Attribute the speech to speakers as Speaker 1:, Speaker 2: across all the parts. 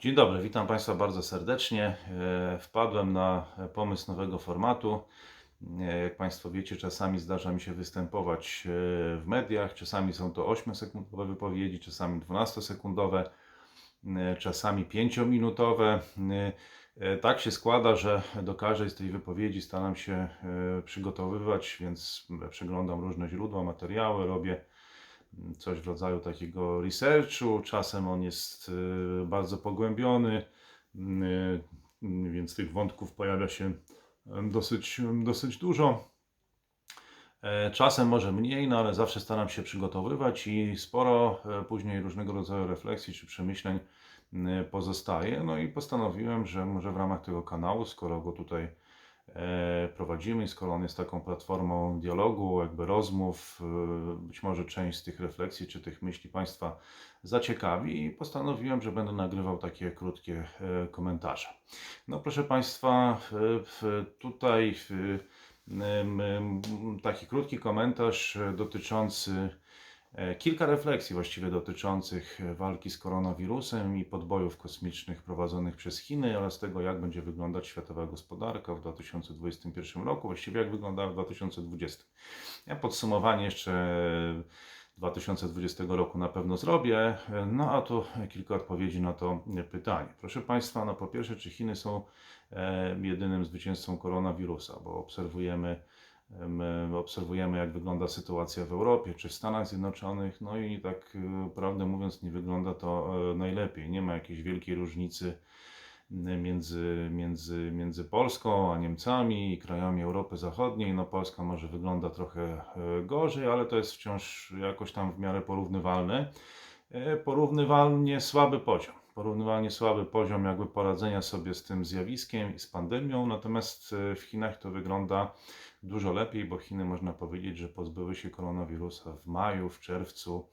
Speaker 1: Dzień dobry, witam Państwa bardzo serdecznie. E, Wpadłem na pomysł nowego formatu. E, Jak Państwo wiecie, czasami zdarza mi się występować e, w mediach. Czasami są to 8-sekundowe wypowiedzi, czasami 12-sekundowe, e, czasami 5-minutowe. E, e, Tak się składa, że do każdej z tej wypowiedzi staram się przygotowywać, więc przeglądam różne źródła, materiały, robię coś w rodzaju takiego researchu. Czasem on jest y, bardzo pogłębiony, y, y, więc tych wątków pojawia się dosyć, dosyć dużo. E, Czasem może mniej, no ale zawsze staram się przygotowywać i sporo e, później różnego rodzaju refleksji czy przemyśleń pozostaje. No i postanowiłem, że może w ramach tego kanału, skoro go tutaj prowadzimy i skoro on jest taką platformą dialogu, jakby rozmów, e, być może część z tych refleksji czy tych myśli Państwa zaciekawi i postanowiłem, że będę nagrywał takie krótkie e, komentarze. No proszę Państwa, e, tutaj taki krótki komentarz e, dotyczący e, kilka refleksji właściwie dotyczących e, walki z koronawirusem i podbojów kosmicznych prowadzonych przez Chiny oraz tego, jak będzie wyglądać światowa gospodarka w 2021 roku, właściwie jak wyglądała w 2020. Ja podsumowanie jeszcze 2020 roku na pewno zrobię, no a tu kilka odpowiedzi na to pytanie. Proszę Państwa, no po pierwsze, czy Chiny są e, jedynym zwycięzcą koronawirusa, bo obserwujemy Em, Obserwujemy, jak wygląda sytuacja w Europie czy w Stanach Zjednoczonych, no i tak e, prawdę mówiąc, nie wygląda to e, najlepiej. Nie ma jakiejś wielkiej różnicy między, między, między Polską a Niemcami i krajami Europy Zachodniej. No, Polska może wygląda trochę e, gorzej, ale to jest wciąż jakoś tam w miarę porównywalne. Porównywalnie słaby poziom. Porównywalnie słaby poziom jakby poradzenia sobie z tym zjawiskiem i z pandemią, natomiast e, w Chinach to wygląda dużo lepiej, bo Chiny można powiedzieć, że pozbyły się koronawirusa w maju, w czerwcu,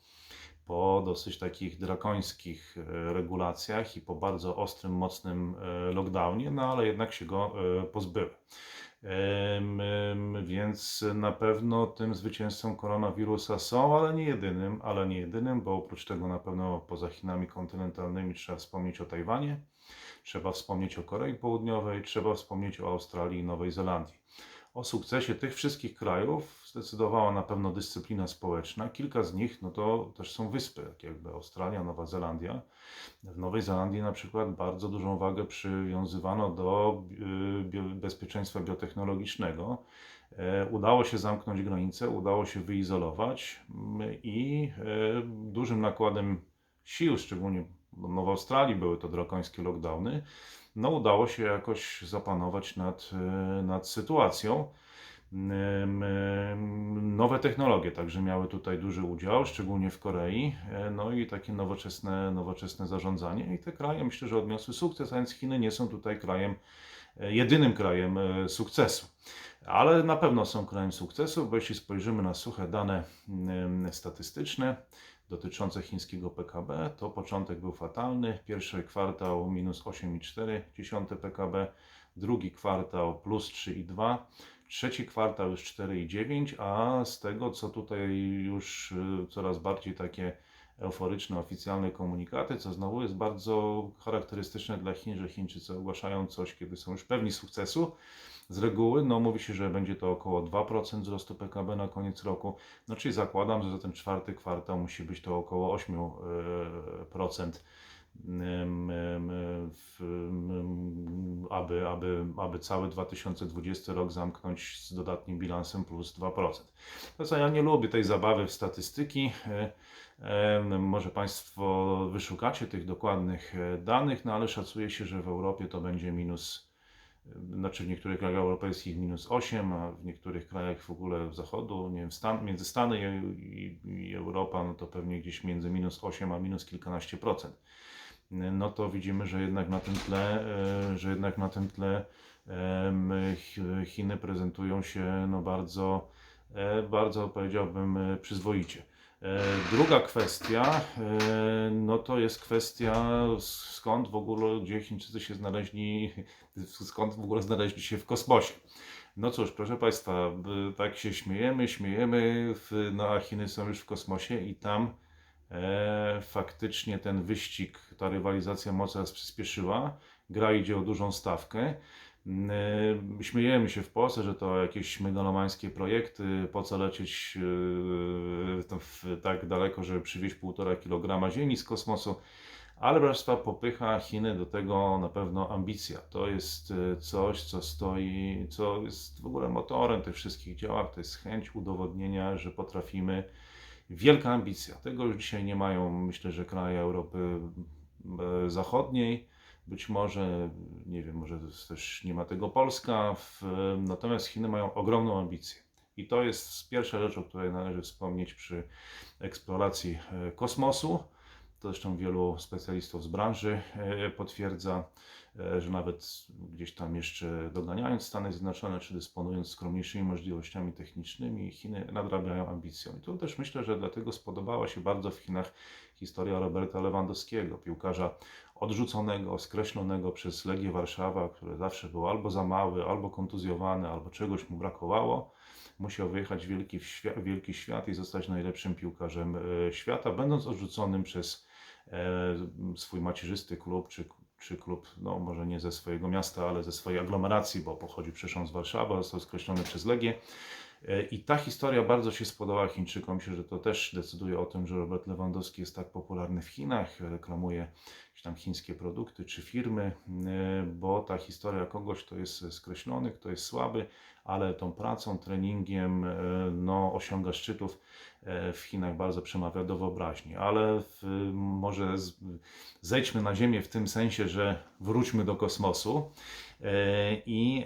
Speaker 1: po dosyć takich drakońskich e, regulacjach i po bardzo ostrym, mocnym e, lockdownie, no ale jednak się go e, pozbyły. Więc na pewno tym zwycięzcą koronawirusa są, ale nie jedynym, ale nie jedynym, bo oprócz tego na pewno poza Chinami kontynentalnymi trzeba wspomnieć o Tajwanie, trzeba wspomnieć o Korei Południowej, trzeba wspomnieć o Australii i Nowej Zelandii. O sukcesie tych wszystkich krajów zdecydowała na pewno dyscyplina społeczna. Kilka z nich no to też są wyspy, jak jakby Australia, Nowa Zelandia. W Nowej Zelandii na przykład bardzo dużą wagę przywiązywano do y, bezpieczeństwa biotechnologicznego. E, Udało się zamknąć granice, udało się wyizolować i e, dużym nakładem sił, szczególnie no w Australii były to drakońskie lockdowny, no udało się jakoś zapanować nad, e, nad sytuacją. Nowe technologie także miały tutaj duży udział, szczególnie w Korei, e, no i takie nowoczesne, nowoczesne zarządzanie. I te kraje myślę, że odniosły sukces, a więc Chiny nie są tutaj krajem, e, jedynym krajem sukcesu. Ale na pewno są krajem sukcesu, bo jeśli spojrzymy na suche dane statystyczne dotyczące chińskiego PKB, to początek był fatalny. Pierwszy kwartał minus 8,4 PKB, drugi kwartał plus 3,2, trzeci kwartał już 4,9, a z tego co tutaj już y, coraz bardziej takie euforyczne, oficjalne komunikaty, co znowu jest bardzo charakterystyczne dla Chin, że Chińczycy ogłaszają coś, kiedy są już pewni sukcesu. Z reguły no, mówi się, że będzie to około 2% wzrostu PKB na koniec roku. No, czyli zakładam, że za ten czwarty kwartał musi być to około 8%. em, em, w- em, aby, aby, aby cały 2020 rok zamknąć z dodatnim bilansem plus 2%. To co, ja nie lubię tej zabawy w statystyki. Może Państwo wyszukacie tych dokładnych e, danych, no ale szacuje się, że w Europie to będzie minus znaczy w niektórych krajach europejskich minus 8, a w niektórych krajach w ogóle zachodu, nie wiem, Stan, między Stany i, i, i Europa, no to pewnie gdzieś między minus 8 a minus kilkanaście procent. No to widzimy, że jednak na tym tle, e, że jednak na tym tle Chiny prezentują się no bardzo, e, bardzo powiedziałbym e, przyzwoicie. E, Druga kwestia, e, no to jest kwestia skąd w ogóle, gdzie Chińczycy się znaleźli, skąd w ogóle znaleźli się w kosmosie. No cóż, proszę Państwa, tak się śmiejemy, śmiejemy, no a Chiny są już w kosmosie i tam e, faktycznie ten wyścig, ta rywalizacja mocno przyspieszyła. Gra idzie o dużą stawkę. E, Śmiejemy się w Polsce, że to jakieś megalomańskie projekty, po co lecieć w- tak daleko, żeby przywieźć 1,5 kg ziemi z kosmosu. Ale Państwa, popycha Chiny do tego na pewno ambicja. To jest e, coś, co stoi, co jest w ogóle motorem tych wszystkich działań. To jest chęć udowodnienia, że potrafimy. Wielka ambicja. Tego już dzisiaj nie mają, myślę, że kraje Europy Zachodniej. Być może, nie wiem, może też nie ma tego Polska. W, natomiast Chiny mają ogromną ambicję. I to jest pierwsza rzecz, o której należy wspomnieć przy eksploracji e, kosmosu. To zresztą wielu specjalistów z branży e, potwierdza, e, że nawet gdzieś tam jeszcze doganiając Stany Zjednoczone, czy dysponując skromniejszymi możliwościami technicznymi, Chiny nadrabiają ambicją. I tu też myślę, że dlatego spodobała się bardzo w Chinach historia Roberta Lewandowskiego, piłkarza odrzuconego, skreślonego przez Legię Warszawa, który zawsze był albo za mały, albo kontuzjowany, albo czegoś mu brakowało. Musiał wyjechać w wielki, wielki świat i zostać najlepszym piłkarzem e, świata, będąc odrzuconym przez e, swój macierzysty klub, czy, czy klub, no może nie ze swojego miasta, ale ze swojej aglomeracji, bo pochodzi przecież z Warszawy, został skreślony przez Legię. E, I ta historia bardzo się spodobała Chińczykom. Myślę, że to też decyduje o tym, że Robert Lewandowski jest tak popularny w Chinach, reklamuje jakieś tam chińskie produkty czy firmy, e, bo ta historia kogoś, kto jest skreślony, kto jest słaby, ale tą pracą, treningiem e, no, osiąga szczytów e, w Chinach bardzo przemawia do wyobraźni. Ale w, może z, zejdźmy na Ziemię w tym sensie, że wróćmy do kosmosu. I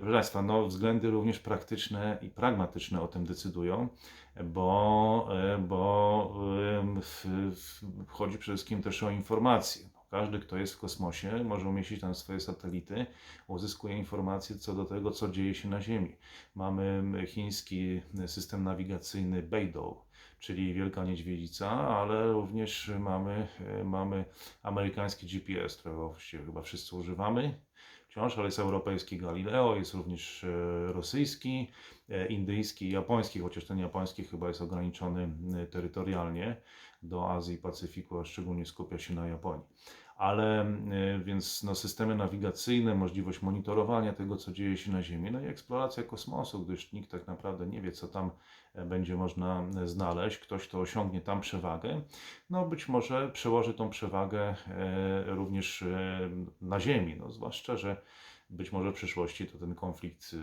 Speaker 1: proszę Państwa, no, względy również praktyczne i pragmatyczne o tym decydują, bo, e, bo chodzi przede wszystkim też o informacje. No, Każdy, kto jest w kosmosie, może umieścić tam swoje satelity, uzyskuje informacje co do tego, co dzieje się na Ziemi. Mamy chiński system nawigacyjny Beidou, czyli Wielka Niedźwiedzica, ale również mamy, e, mamy amerykański GPS, którego właściwie chyba wszyscy używamy wciąż, ale jest europejski Galileo, jest również e, rosyjski, e, indyjski japoński, chociaż ten japoński chyba jest ograniczony e, terytorialnie do Azji i Pacyfiku, a szczególnie skupia się na Japonii. Ale e, więc no, systemy nawigacyjne, możliwość monitorowania tego, co dzieje się na Ziemi, no i eksploracja kosmosu, gdyż nikt tak naprawdę nie wie, co tam e, będzie można e, znaleźć. Ktoś, kto osiągnie tam przewagę, no być może przełoży tą przewagę e, również na Ziemi. No, zwłaszcza, że być może w przyszłości to ten konflikt y,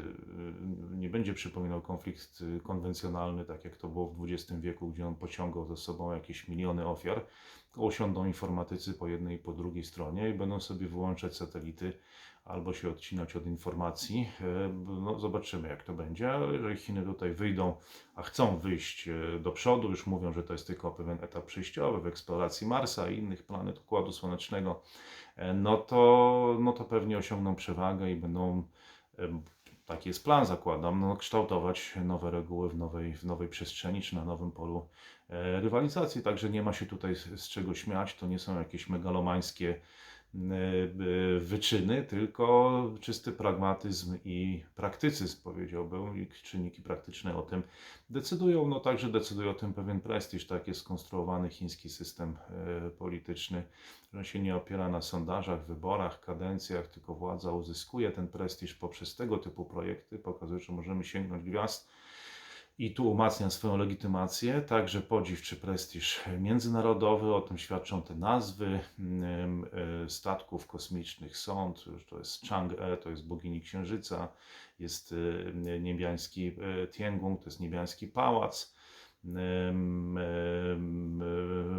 Speaker 1: nie będzie przypominał konflikt y, konwencjonalny, tak jak to było w XX wieku, gdzie on pociągał ze sobą jakieś miliony ofiar. Tylko Usiądą informatycy po jednej i po drugiej stronie i będą sobie wyłączać satelity albo się odcinać od informacji. E, No, zobaczymy, jak to będzie. Jeżeli Chiny tutaj wyjdą, a chcą wyjść e, do przodu, już mówią, że to jest tylko pewien etap przejściowy w eksploracji Marsa i innych planet Układu Słonecznego, no to, no to pewnie osiągną przewagę i będą, em, taki jest plan, zakładam, no, kształtować nowe reguły w nowej, w nowej przestrzeni czy na nowym polu e, rywalizacji. Także nie ma się tutaj z, z czego śmiać. To nie są jakieś megalomańskie e, e, wyczyny, tylko czysty pragmatyzm i praktycyzm, powiedziałbym, czynniki praktyczne o tym decydują. No także decyduje o tym pewien prestiż, tak jest skonstruowany chiński system e, polityczny, że się nie opiera na sondażach, wyborach, kadencjach, tylko władza uzyskuje ten prestiż poprzez tego typu projekty, pokazuje, że możemy sięgnąć gwiazd i tu umacnia swoją legitymację, także podziw czy prestiż międzynarodowy, o tym świadczą te nazwy mm, e, statków kosmicznych Sąd, to jest Chang'e, to jest bogini Księżyca, jest e, niebiański e, Tiangong, to jest niebiański pałac,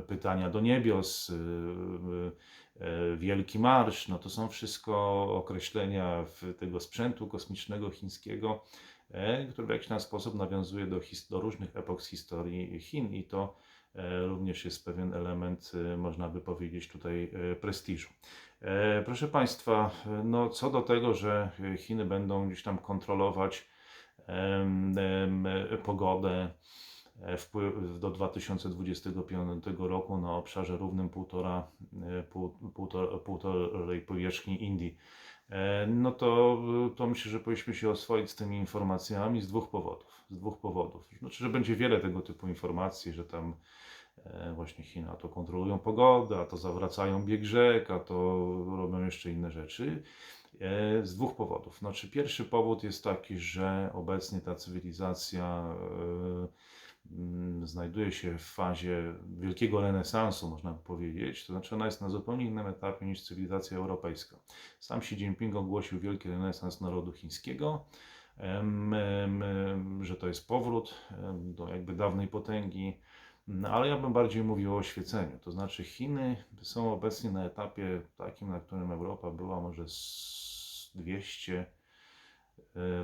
Speaker 1: pytania do niebios, Wielki Marsz, no to są wszystko określenia tego sprzętu kosmicznego chińskiego, który w jakiś tam sposób nawiązuje do, do różnych epok z historii Chin i to e, również jest pewien element, e, można by powiedzieć tutaj, e, prestiżu. Proszę Państwa, no co do tego, że Chiny będą gdzieś tam kontrolować pogodę wpływ do 2025 roku na obszarze równym półtora, e, pół, półtora, półtorej powierzchni Indii. E, No to, to myślę, że powinniśmy się oswoić z tymi informacjami z dwóch powodów. Z dwóch powodów. Znaczy, że będzie wiele tego typu informacji, że tam E, Właśnie Chiny, a to kontrolują pogodę, a to zawracają bieg rzek, a to robią jeszcze inne rzeczy. E, Z dwóch powodów. Znaczy, pierwszy powód jest taki, że obecnie ta cywilizacja e, znajduje się w fazie wielkiego renesansu, można powiedzieć. To znaczy, ona jest na zupełnie innym etapie niż cywilizacja europejska. Sam Xi Jinping ogłosił wielki renesans narodu chińskiego, że to jest powrót do jakby dawnej potęgi. No, ale ja bym bardziej mówił o oświeceniu. To znaczy, Chiny są obecnie na etapie takim, na którym Europa była może z 200 e,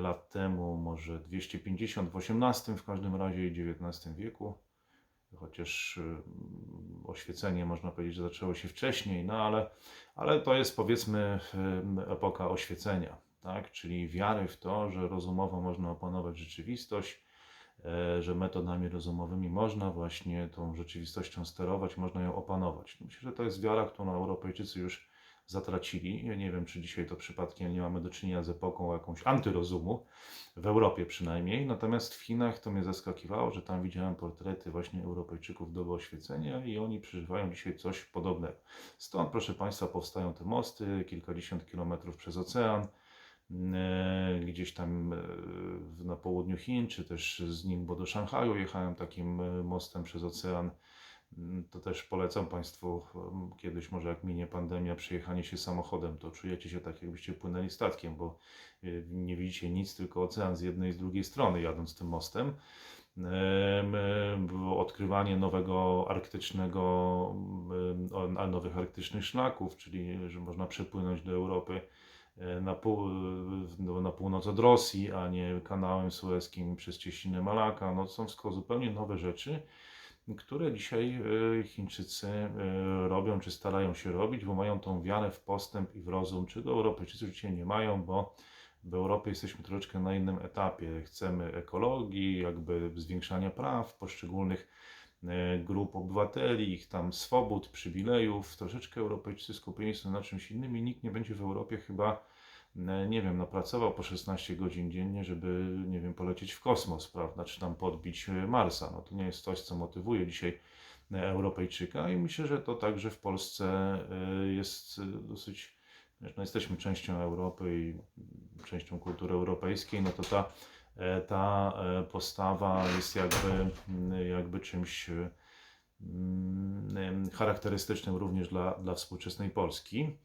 Speaker 1: lat temu, może 250 w XVIII w każdym razie i XIX wieku. Chociaż e, oświecenie można powiedzieć, że zaczęło się wcześniej, no ale, ale to jest powiedzmy e, epoka oświecenia, tak? czyli wiary w to, że rozumowo można opanować rzeczywistość e, że metodami rozumowymi można właśnie tą rzeczywistością sterować, można ją opanować. Myślę, że to jest wiara, którą Europejczycy już zatracili. Ja nie wiem, czy dzisiaj to przypadkiem nie mamy do czynienia z epoką jakąś antyrozumu, w Europie przynajmniej. Natomiast w Chinach to mnie zaskakiwało, że tam widziałem portrety właśnie Europejczyków doby oświecenia i oni przeżywają dzisiaj coś podobnego. Stąd, proszę Państwa, powstają te mosty, kilkadziesiąt kilometrów przez ocean e, gdzieś tam e, na południu Chin, czy też z Ningbo do Szanghaju jechałem takim e, mostem przez ocean. Mm, To też polecam Państwu em, kiedyś, może jak minie pandemia, przejechanie się samochodem, to czujecie się tak, jakbyście płynęli statkiem, bo e, nie widzicie nic, tylko ocean z jednej i z drugiej strony, jadąc tym mostem. Odkrywanie nowego arktycznego, a nowych arktycznych szlaków, czyli że można przepłynąć do Europy e, na, pół, no, na północ od Rosji, a nie kanałem sueskim przez cieśninę Malaka. No, są wszystko zupełnie nowe rzeczy, które dzisiaj e, Chińczycy e, robią, czy starają się robić, bo mają tą wiarę w postęp i w rozum, czego Europejczycy dzisiaj nie mają, bo w Europie jesteśmy troszeczkę na innym etapie. Chcemy ekologii, jakby zwiększania praw poszczególnych e, grup obywateli, ich tam swobód, przywilejów. Troszeczkę Europejczycy skupieni są na czymś innym i nikt nie będzie w Europie chyba, nie wiem, no, pracował po 16 godzin dziennie, żeby, nie wiem, polecieć w kosmos, prawda, czy tam podbić e, Marsa. No to nie jest coś, co motywuje dzisiaj e, Europejczyka i myślę, że to także w Polsce e, jest e, dosyć, no jesteśmy częścią Europy i częścią kultury europejskiej, no to ta, e, ta e, postawa jest jakby, jakby czymś e, charakterystycznym również dla, dla współczesnej Polski.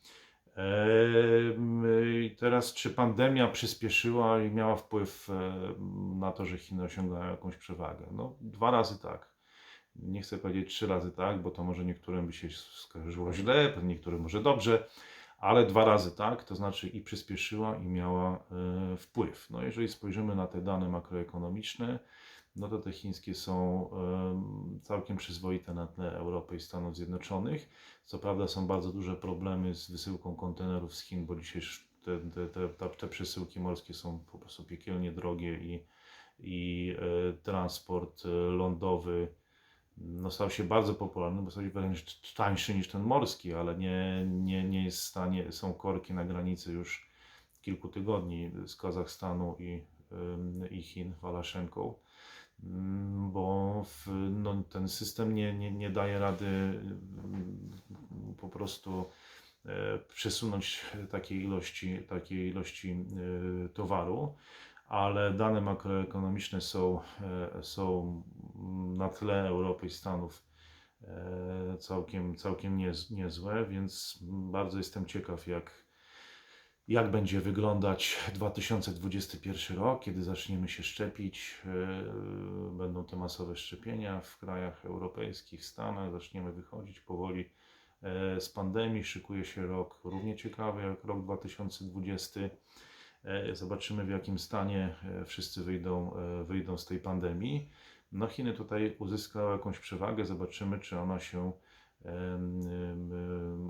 Speaker 1: I teraz, czy pandemia przyspieszyła i miała wpływ na to, że Chiny osiągają jakąś przewagę? No, dwa razy tak. Nie chcę powiedzieć trzy razy tak, bo to może niektórym by się skojarzyło źle, niektórym może dobrze, ale dwa razy tak, to znaczy i przyspieszyła, i miała e, wpływ. No, jeżeli spojrzymy na te dane makroekonomiczne, no to te chińskie są em, całkiem przyzwoite na tle Europy i Stanów Zjednoczonych. Co prawda są bardzo duże problemy z wysyłką kontenerów z Chin, bo dzisiaj te, te, te, te, przesyłki morskie są po prostu piekielnie drogie i, i e, transport e, lądowy no, stał się bardzo popularny, bo stał się wręcz tańszy niż ten morski, ale nie, nie, nie jest w stanie, są korki na granicy już kilku tygodni z Kazachstanu i, i Chin, Walaszenką, bo w, no, ten system nie, nie, nie daje rady ym, po prostu e, przesunąć takiej ilości, takiej ilości e, towaru, ale dane makroekonomiczne są, e, są na tle Europy i Stanów całkiem, całkiem niez, niezłe, więc bardzo jestem ciekaw, jak, jak będzie wyglądać 2021 rok, kiedy zaczniemy się szczepić. e, Będą te masowe szczepienia w krajach europejskich, Stanach, zaczniemy wychodzić powoli e, z pandemii. Szykuje się rok równie ciekawy jak rok 2020. E, Zobaczymy, w jakim stanie wszyscy wyjdą, wyjdą z tej pandemii. No, Chiny tutaj uzyskały jakąś przewagę, zobaczymy, czy ona się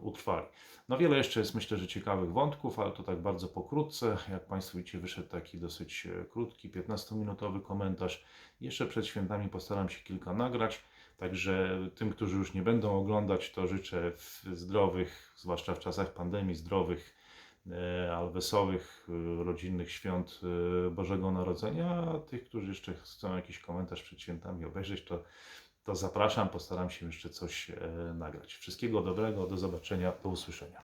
Speaker 1: utrwali. No, wiele jeszcze jest, myślę, że ciekawych wątków, ale to tak bardzo pokrótce. Jak Państwo widzicie, wyszedł taki dosyć e, krótki, 15-minutowy komentarz. Jeszcze przed świętami postaram się kilka nagrać. Także tym, którzy już nie będą oglądać, to życzę zdrowych, zwłaszcza w czasach pandemii, zdrowych, e, ale wesołych, e, rodzinnych świąt Bożego Narodzenia. A tych, którzy jeszcze chcą jakiś komentarz przed świętami obejrzeć, to, to zapraszam, postaram się jeszcze coś e, nagrać. Wszystkiego dobrego, do zobaczenia, do usłyszenia.